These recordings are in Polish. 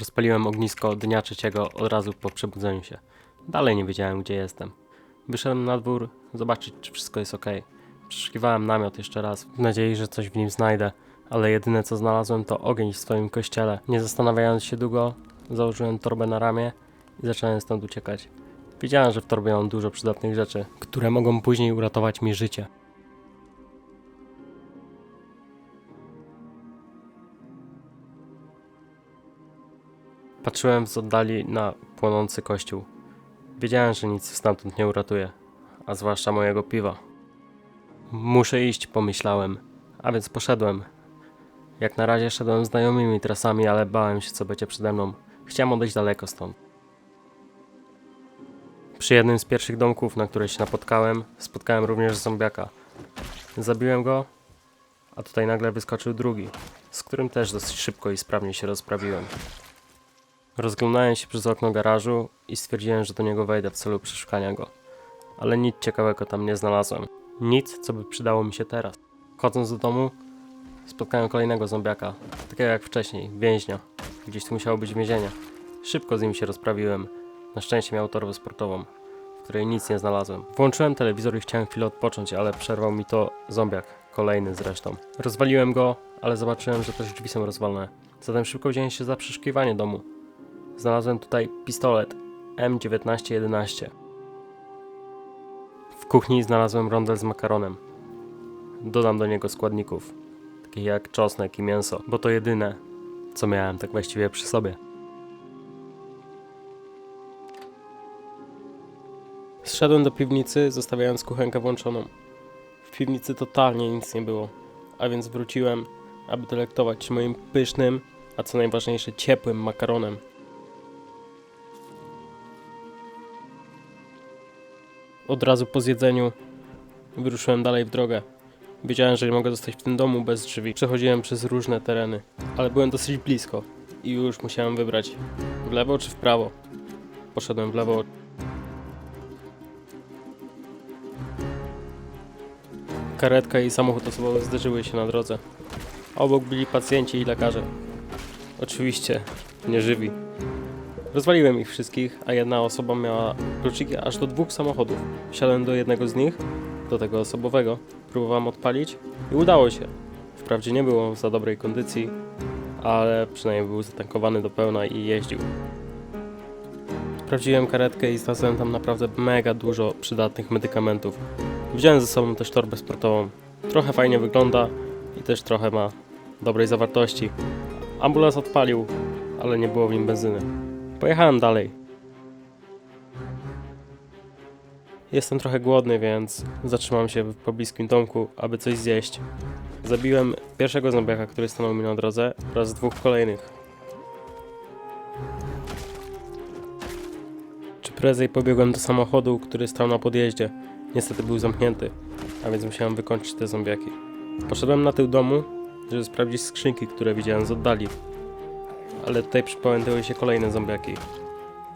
Rozpaliłem ognisko dnia trzeciego od razu po przebudzeniu się. Dalej nie wiedziałem, gdzie jestem. Wyszedłem na dwór, zobaczyć, czy wszystko jest ok. Przeszukiwałem namiot jeszcze raz, w nadziei, że coś w nim znajdę, ale jedyne co znalazłem to ogień w swoim kościele. Nie zastanawiając się długo, założyłem torbę na ramię i zacząłem stąd uciekać. Wiedziałem, że w torbie mam dużo przydatnych rzeczy, które mogą później uratować mi życie. Patrzyłem z oddali na płonący kościół. Wiedziałem, że nic stamtąd nie uratuje, a zwłaszcza mojego piwa. Muszę iść, pomyślałem, a więc poszedłem. Jak na razie szedłem znajomymi trasami, ale bałem się, co będzie przede mną. Chciałem odejść daleko stąd. Przy jednym z pierwszych domków, na które się napotkałem, spotkałem również zombiaka. Zabiłem go, a tutaj nagle wyskoczył drugi, z którym też dosyć szybko i sprawnie się rozprawiłem. Rozglądałem się przez okno garażu i stwierdziłem, że do niego wejdę w celu przeszukania go. Ale nic ciekawego tam nie znalazłem. Nic, co by przydało mi się teraz. Chodząc do domu, spotkałem kolejnego zombiaka, takiego jak wcześniej, więźnia. Gdzieś tu musiało być więzienie. Szybko z nim się rozprawiłem. Na szczęście miał torbę sportową, w której nic nie znalazłem. Włączyłem telewizor i chciałem chwilę odpocząć, ale przerwał mi to zombiak, kolejny zresztą. Rozwaliłem go, ale zobaczyłem, że też drzwi są rozwalone. Zatem szybko wziąłem się za przeszukiwanie domu. Znalazłem tutaj pistolet M1911. W kuchni znalazłem rondel z makaronem. Dodam do niego składników, takich jak czosnek i mięso, bo to jedyne, co miałem tak właściwie przy sobie. Zszedłem do piwnicy, zostawiając kuchenkę włączoną. W piwnicy totalnie nic nie było, a więc wróciłem, aby delektować się moim pysznym, a co najważniejsze ciepłym makaronem. Od razu po zjedzeniu wyruszyłem dalej w drogę. Wiedziałem, że nie mogę zostać w tym domu bez drzwi. Przechodziłem przez różne tereny, ale byłem dosyć blisko i już musiałem wybrać w lewo czy w prawo. Poszedłem w lewo. Karetka i samochód osobowy zderzyły się na drodze. Obok byli pacjenci i lekarze. Oczywiście nie żywi. Rozwaliłem ich wszystkich, a jedna osoba miała kluczyki aż do dwóch samochodów. Wsiadłem do jednego z nich, do tego osobowego, próbowałem odpalić i udało się. Wprawdzie nie było w za dobrej kondycji, ale przynajmniej był zatankowany do pełna i jeździł. Sprawdziłem karetkę i znalazłem tam naprawdę mega dużo przydatnych medykamentów. Wziąłem ze sobą też torbę sportową. Trochę fajnie wygląda i też trochę ma dobrej zawartości. Ambulans odpalił, ale nie było w nim benzyny. Pojechałem dalej. Jestem trochę głodny, więc zatrzymam się w pobliskim domku, aby coś zjeść. Zabiłem pierwszego zombiaka, który stanął mi na drodze, oraz dwóch kolejnych. Czy prędzej pobiegłem do samochodu, który stał na podjeździe. Niestety był zamknięty, a więc musiałem wykończyć te zombiaki. Poszedłem na tył domu, żeby sprawdzić skrzynki, które widziałem z oddali. Ale tutaj przypamiętały się kolejne zombiaki.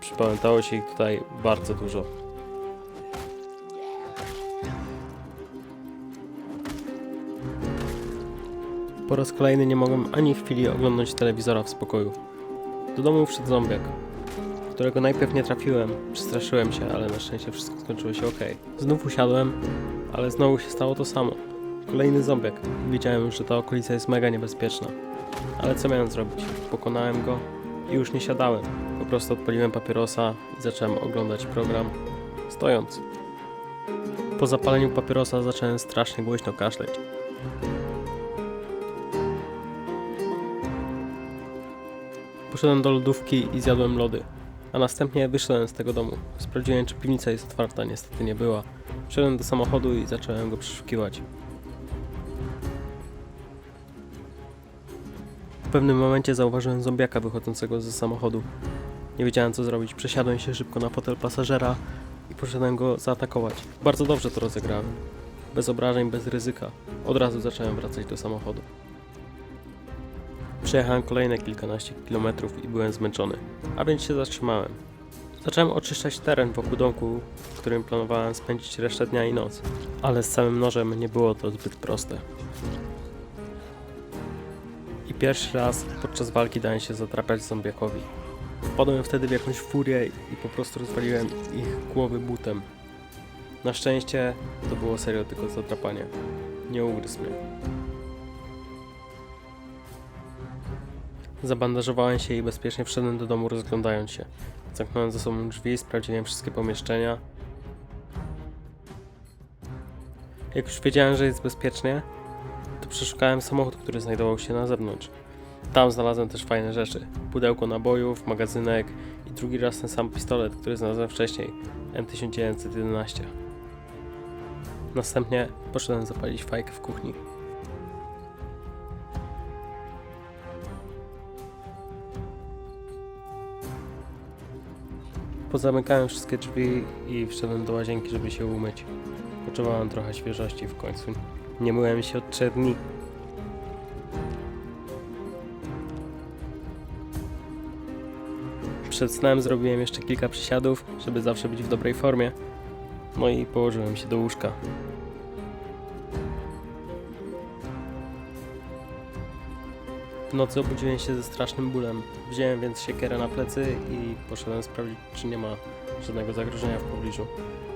Przypamiętało się ich tutaj bardzo dużo. Po raz kolejny nie mogłem ani chwili oglądać telewizora w spokoju. Do domu wszedł zombiak, którego najpierw nie trafiłem. Przestraszyłem się, ale na szczęście wszystko skończyło się ok. Znów usiadłem, ale znowu się stało to samo. Kolejny zombiak. Wiedziałem, że ta okolica jest mega niebezpieczna. Ale co miałem zrobić? Pokonałem go i już nie siadałem. Po prostu odpaliłem papierosa i zacząłem oglądać program stojąc. Po zapaleniu papierosa zacząłem strasznie głośno kaszleć. Poszedłem do lodówki i zjadłem lody, a następnie wyszedłem z tego domu. Sprawdziłem, czy piwnica jest otwarta, niestety nie była. Wszedłem do samochodu i zacząłem go przeszukiwać. Pewnym momencie zauważyłem zombiaka wychodzącego ze samochodu. Nie wiedziałem co zrobić. Przesiadłem się szybko na fotel pasażera i poszedłem go zaatakować. Bardzo dobrze to rozegrałem. Bez obrażeń, bez ryzyka. Od razu zacząłem wracać do samochodu. Przejechałem kolejne kilkanaście kilometrów i byłem zmęczony, a więc się zatrzymałem. Zacząłem oczyszczać teren wokół domku, w którym planowałem spędzić resztę dnia i noc, ale z całym nożem nie było to zbyt proste. I pierwszy raz podczas walki dałem się zatrapać zombiakowi. Wpadłem wtedy w jakąś furię i po prostu rozwaliłem ich głowy butem. Na szczęście to było serio tylko zatrapanie. Nie ugryzł mnie. Zabandażowałem się i bezpiecznie wszedłem do domu rozglądając się. Zamknąłem za sobą drzwi, sprawdziłem wszystkie pomieszczenia. Jak już wiedziałem, że jest bezpiecznie, to przeszukałem samochód, który znajdował się na zewnątrz. Tam znalazłem też fajne rzeczy. Pudełko nabojów, magazynek i drugi raz ten sam pistolet, który znalazłem wcześniej. M1911. Następnie poszedłem zapalić fajkę w kuchni. Pozamykałem wszystkie drzwi i wszedłem do łazienki, żeby się umyć. Potrzebowałem trochę świeżości w końcu. Nie myłem się od 3 dni. Przed snem zrobiłem jeszcze kilka przysiadów, żeby zawsze być w dobrej formie. No i położyłem się do łóżka. W nocy obudziłem się ze strasznym bólem. Wziąłem więc siekierę na plecy i poszedłem sprawdzić, czy nie ma żadnego zagrożenia w pobliżu.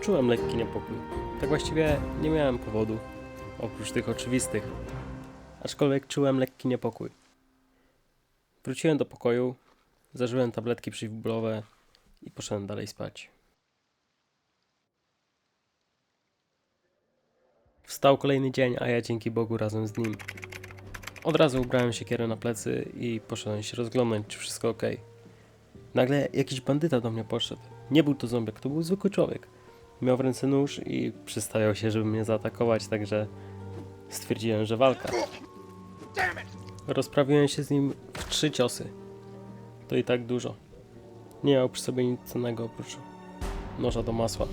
Czułem lekki niepokój. Tak właściwie nie miałem powodu, oprócz tych oczywistych. Aczkolwiek czułem lekki niepokój. Wróciłem do pokoju, zażyłem tabletki przeciwbólowe i poszedłem dalej spać. Wstał kolejny dzień, a ja dzięki Bogu razem z nim. Od razu ubrałem siekierę na plecy i poszedłem się rozglądać, czy wszystko ok. Nagle jakiś bandyta do mnie podszedł. Nie był to zombiak, to był zwykły człowiek. Miał w ręce nóż i przystawiał się, żeby mnie zaatakować, także stwierdziłem, że walka. Rozprawiłem się z nim w trzy ciosy. To i tak dużo. Nie miał przy sobie nic cennego oprócz noża do masła.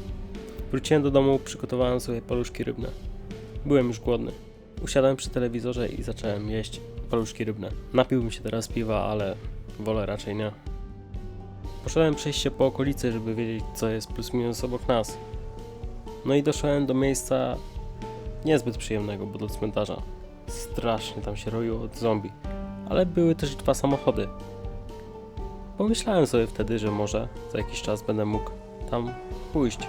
Wróciłem do domu, przygotowałem sobie paluszki rybne. Byłem już głodny. Usiadłem przy telewizorze i zacząłem jeść paluszki rybne. Napiłbym się teraz piwa, ale wolę raczej nie. Poszedłem przejść się po okolicy, żeby wiedzieć, co jest plus minus obok nas. No i doszedłem do miejsca niezbyt przyjemnego, bo do cmentarza. Strasznie tam się roiło od zombie. Ale były też dwa samochody. Pomyślałem sobie wtedy, że może za jakiś czas będę mógł tam pójść.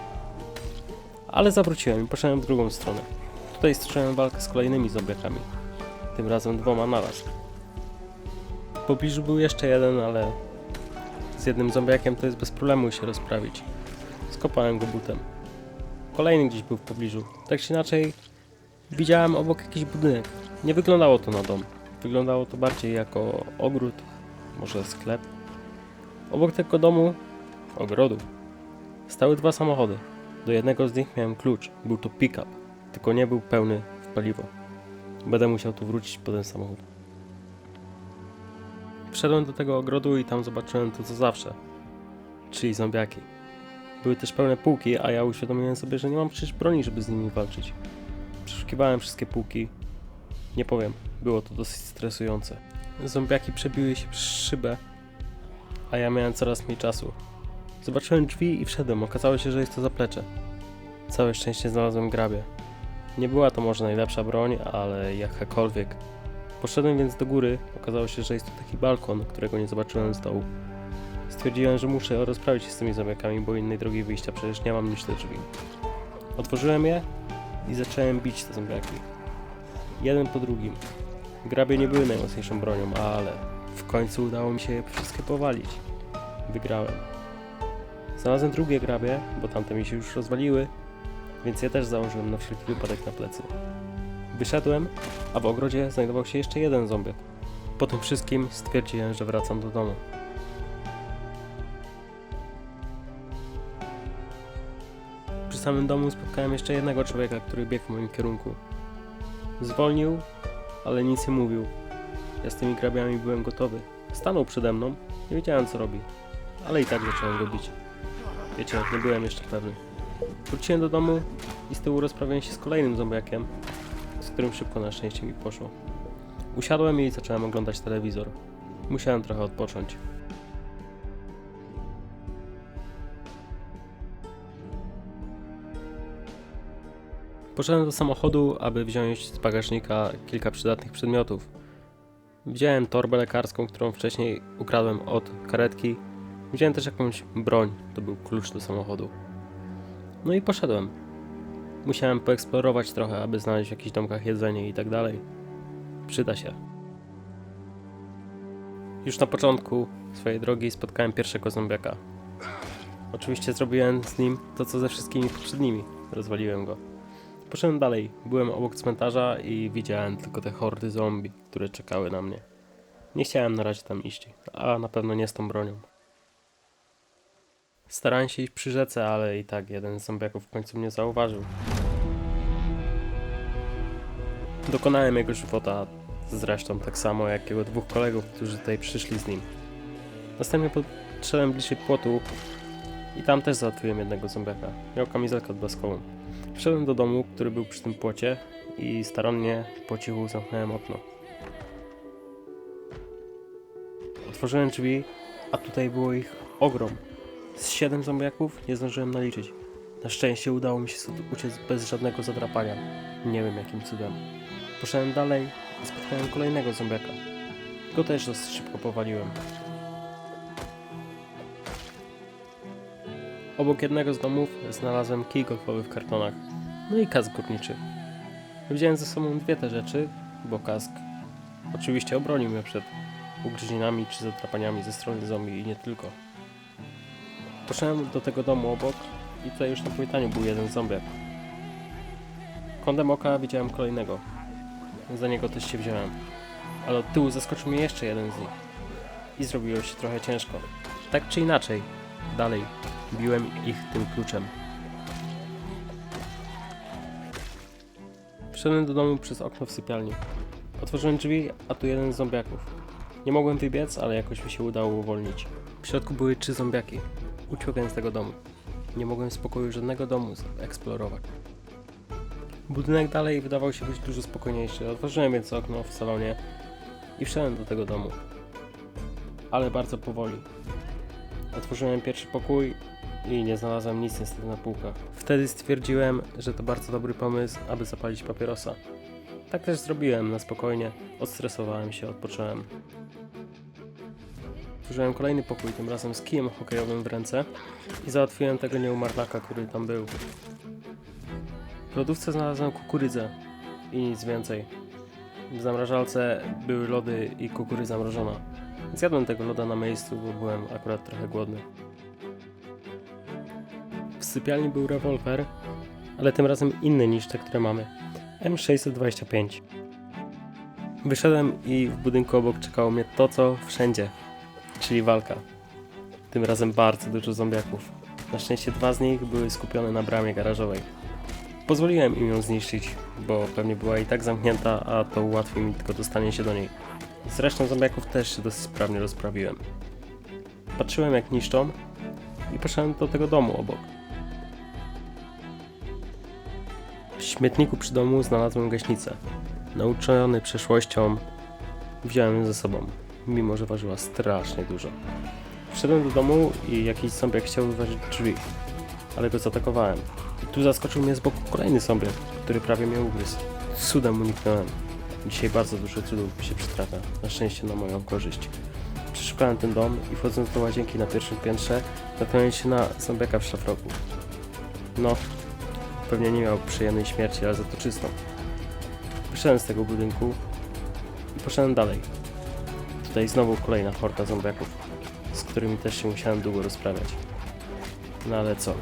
Ale zawróciłem i poszedłem w drugą stronę. Tutaj stoczyłem walkę z kolejnymi zombiakami. Tym razem dwoma naraz. W pobliżu był jeszcze jeden, ale z jednym zombiakiem to jest bez problemu się rozprawić. Skopałem go butem. Kolejny gdzieś był w pobliżu. Tak czy inaczej, widziałem obok jakiś budynek. Nie wyglądało to na dom. Wyglądało to bardziej jako ogród, może sklep. Obok tego domu, ogrodu, stały dwa samochody. Do jednego z nich miałem klucz. Był to pick-up, tylko nie był pełny w paliwo. Będę musiał tu wrócić po ten samochód. Wszedłem do tego ogrodu i tam zobaczyłem to co zawsze, czyli zombiaki. Były też pełne półki, a ja uświadomiłem sobie, że nie mam przecież broni, żeby z nimi walczyć. Przeszukiwałem wszystkie półki. Nie powiem, było to dosyć stresujące. Zombiaki przebiły się przez szybę, a ja miałem coraz mniej czasu. Zobaczyłem drzwi i wszedłem. Okazało się, że jest to zaplecze. Całe szczęście znalazłem grabie. Nie była to może najlepsza broń, ale jakakolwiek. Poszedłem więc do góry. Okazało się, że jest to taki balkon, którego nie zobaczyłem z dołu. Stwierdziłem, że muszę rozprawić się z tymi zombiakami, bo innej drogi wyjścia przecież nie mam niż te drzwi. Otworzyłem je i zacząłem bić te zombiaki. Jeden po drugim. Grabie nie były najmocniejszą bronią, ale w końcu udało mi się je wszystkie powalić. Wygrałem. Znalazłem drugie grabie, bo tamte mi się już rozwaliły, więc je też założyłem na wszelki wypadek na plecy. Wyszedłem, a w ogrodzie znajdował się jeszcze jeden zombiak. Po tym wszystkim stwierdziłem, że wracam do domu. Samym domu spotkałem jeszcze jednego człowieka, który biegł w moim kierunku. Zwolnił, ale nic nie mówił. Ja z tymi grabiami byłem gotowy. Stanął przede mną, nie wiedziałem co robi, ale i tak zacząłem go bić. Wiecie, nie byłem jeszcze pewny. Wróciłem do domu i z tyłu rozprawiałem się z kolejnym zombiakiem, z którym szybko na szczęście mi poszło. Usiadłem i zacząłem oglądać telewizor. Musiałem trochę odpocząć. Poszedłem do samochodu, aby wziąć z bagażnika kilka przydatnych przedmiotów. Widziałem torbę lekarską, którą wcześniej ukradłem od karetki. Widziałem też jakąś broń, to był klucz do samochodu. No i poszedłem. Musiałem poeksplorować trochę, aby znaleźć w jakichś domkach jedzenie i tak dalej. Przyda się. Już na początku swojej drogi spotkałem pierwszego zombiaka. Oczywiście zrobiłem z nim to, co ze wszystkimi poprzednimi. Rozwaliłem go. Poszedłem dalej. Byłem obok cmentarza i widziałem tylko te hordy zombie, które czekały na mnie. Nie chciałem na razie tam iść, a na pewno nie z tą bronią. Starałem się iść przy rzece, ale i tak jeden z zombiaków w końcu mnie zauważył. Dokonałem jego żywota, zresztą tak samo jak jego dwóch kolegów, którzy tutaj przyszli z nim. Następnie podszedłem bliżej płotu i tam też załatwiłem jednego zombiaka. Miał kamizelkę odblaskową. Wszedłem do domu, który był przy tym płocie i starannie po cichu zamknąłem okno. Otworzyłem drzwi, a tutaj było ich ogrom. Z siedem zombiaków nie zdążyłem naliczyć. Na szczęście udało mi się uciec bez żadnego zadrapania. Nie wiem jakim cudem. Poszedłem dalej i spotkałem kolejnego zombiaka. Go też dosyć szybko powaliłem. Obok jednego z domów znalazłem kij golfowy w kartonach, no i kask górniczy. Wziąłem ze sobą dwie te rzeczy, bo kask oczywiście obronił mnie przed ugryzieniami czy zatrapaniami ze strony zombie i nie tylko. Poszedłem do tego domu obok i tutaj już na powitaniu był jeden zombiak. Kątem oka widziałem kolejnego. Za niego też się wziąłem. Ale od tyłu zaskoczył mnie jeszcze jeden z nich. I zrobiło się trochę ciężko. Tak czy inaczej, dalej biłem ich tym kluczem. Wszedłem do domu przez okno w sypialni. Otworzyłem drzwi, a tu jeden z zombiaków. Nie mogłem wybiec, ale jakoś mi się udało uwolnić. W środku były trzy zombiaki. Uciekłem z tego domu. Nie mogłem w spokoju żadnego domu eksplorować. Budynek dalej wydawał się być dużo spokojniejszy. Otworzyłem więc okno w salonie i wszedłem do tego domu. Ale bardzo powoli. Otworzyłem pierwszy pokój i nie znalazłem nic niestety na półkach. Wtedy stwierdziłem, że to bardzo dobry pomysł, aby zapalić papierosa. Tak też zrobiłem na spokojnie, odstresowałem się, odpocząłem. Otworzyłem kolejny pokój, tym razem z kijem hokejowym w ręce i załatwiłem tego nieumarlaka, który tam był. W lodówce znalazłem kukurydzę i nic więcej. W zamrażalce były lody i kukurydza mrożona. Zjadłem tego loda na miejscu, bo byłem akurat trochę głodny. W sypialni był rewolwer, ale tym razem inny niż te, które mamy. M625. Wyszedłem i w budynku obok czekało mnie to, co wszędzie, czyli walka. Tym razem bardzo dużo zombiaków. Na szczęście dwa z nich były skupione na bramie garażowej. Pozwoliłem im ją zniszczyć, bo pewnie była i tak zamknięta, a to ułatwi mi tylko dostanie się do niej. Zresztą zombiaków też się dosyć sprawnie rozprawiłem. Patrzyłem jak niszczą i poszedłem do tego domu obok. W śmietniku przy domu znalazłem gaśnicę. Nauczony przeszłością, wziąłem ją ze sobą, mimo że ważyła strasznie dużo. Wszedłem do domu i jakiś zombiak chciał wyważyć drzwi, ale go zaatakowałem. I tu zaskoczył mnie z boku kolejny zombiak, który prawie mnie ugryzł. Cudem uniknąłem. Dzisiaj bardzo dużo cudów mi się przytrafia, na szczęście na moją korzyść. Przeszukałem ten dom i wchodząc do łazienki na pierwszym piętrze, natknąłem się na zombiaka w szlafroku. No, pewnie nie miał przyjemnej śmierci, ale za to czystą. Wyszedłem z tego budynku i poszedłem dalej. Tutaj znowu kolejna horda zombiaków, z którymi też się musiałem długo rozprawiać. No ale co?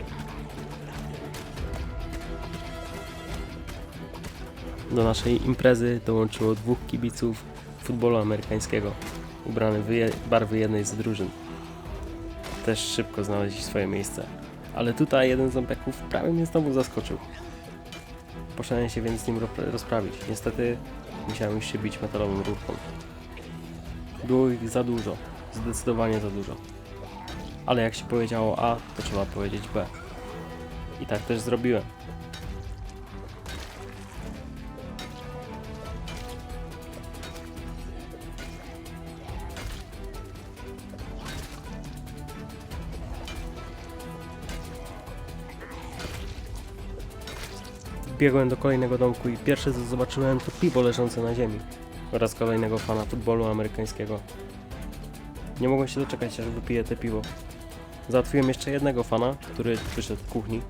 Do naszej imprezy dołączyło dwóch kibiców futbolu amerykańskiego, ubranych w barwy jednej z drużyn. Też szybko znaleźli swoje miejsce. Ale tutaj jeden z zombiaków prawie mnie znowu zaskoczył. Poszedłem się więc z nim ro- rozprawić. Niestety musiałem się bić metalową rurką. Było ich za dużo. Zdecydowanie za dużo. Ale jak się powiedziało A, to trzeba powiedzieć B. I tak też zrobiłem. Biegłem do kolejnego domku i pierwsze co zobaczyłem to piwo leżące na ziemi. oraz kolejnego fana futbolu amerykańskiego. Nie mogłem się doczekać, aż wypiję te piwo. Załatwiłem jeszcze jednego fana, który przyszedł z kuchni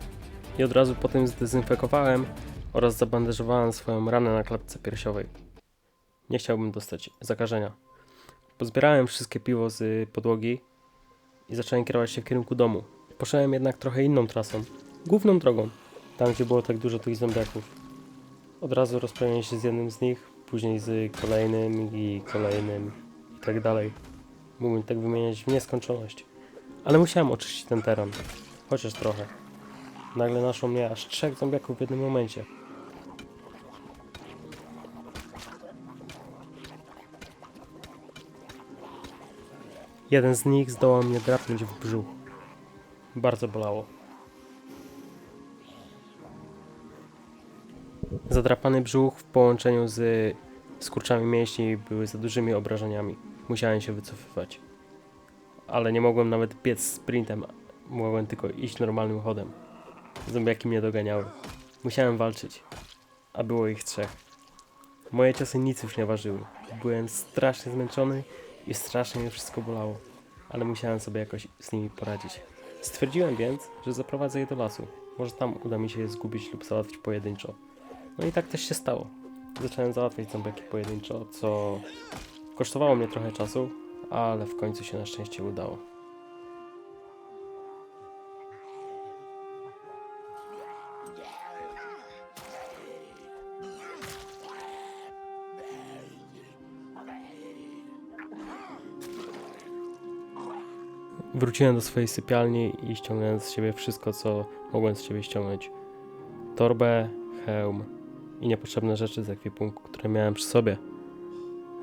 i od razu po tym zdezynfekowałem oraz zabandażowałem swoją ranę na klatce piersiowej. Nie chciałbym dostać zakażenia. Pozbierałem wszystkie piwo z podłogi i zacząłem kierować się w kierunku domu. Poszedłem jednak trochę inną trasą, główną drogą, tam gdzie było tak dużo tych zombiaków. Od razu rozprawiłem się z jednym z nich, później z kolejnym i kolejnym i tak dalej. Mógłbym tak wymieniać w nieskończoność. Ale musiałem oczyścić ten teren, chociaż trochę. Nagle naszło mnie aż trzech zombiaków w jednym momencie. Jeden z nich zdołał mnie drapnąć w brzuch. Bardzo bolało. Zadrapany brzuch w połączeniu z skurczami mięśni były za dużymi obrażeniami. Musiałem się wycofywać. Ale nie mogłem nawet biec sprintem, mogłem tylko iść normalnym chodem. Zombiaki mnie doganiały. Musiałem walczyć, a było ich trzech. Moje ciosy nic już nie ważyły. Byłem strasznie zmęczony i strasznie mnie wszystko bolało, ale musiałem sobie jakoś z nimi poradzić. Stwierdziłem więc, że zaprowadzę je do lasu. Może tam uda mi się je zgubić lub załatwić pojedynczo. No i tak też się stało. Zacząłem załatwiać zombiaki pojedynczo, co kosztowało mnie trochę czasu, ale w końcu się na szczęście udało. Wróciłem do swojej sypialni i ściągnąłem z siebie wszystko, co mogłem z siebie ściągnąć. Torbę, hełm i niepotrzebne rzeczy z ekwipunku, które miałem przy sobie.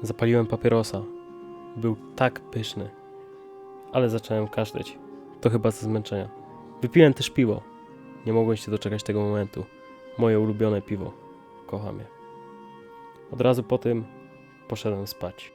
Zapaliłem papierosa. Był tak pyszny. Ale zacząłem kaszleć. To chyba ze zmęczenia. Wypiłem też piwo. Nie mogłem się doczekać tego momentu. Moje ulubione piwo. Kocham je. Od razu po tym poszedłem spać.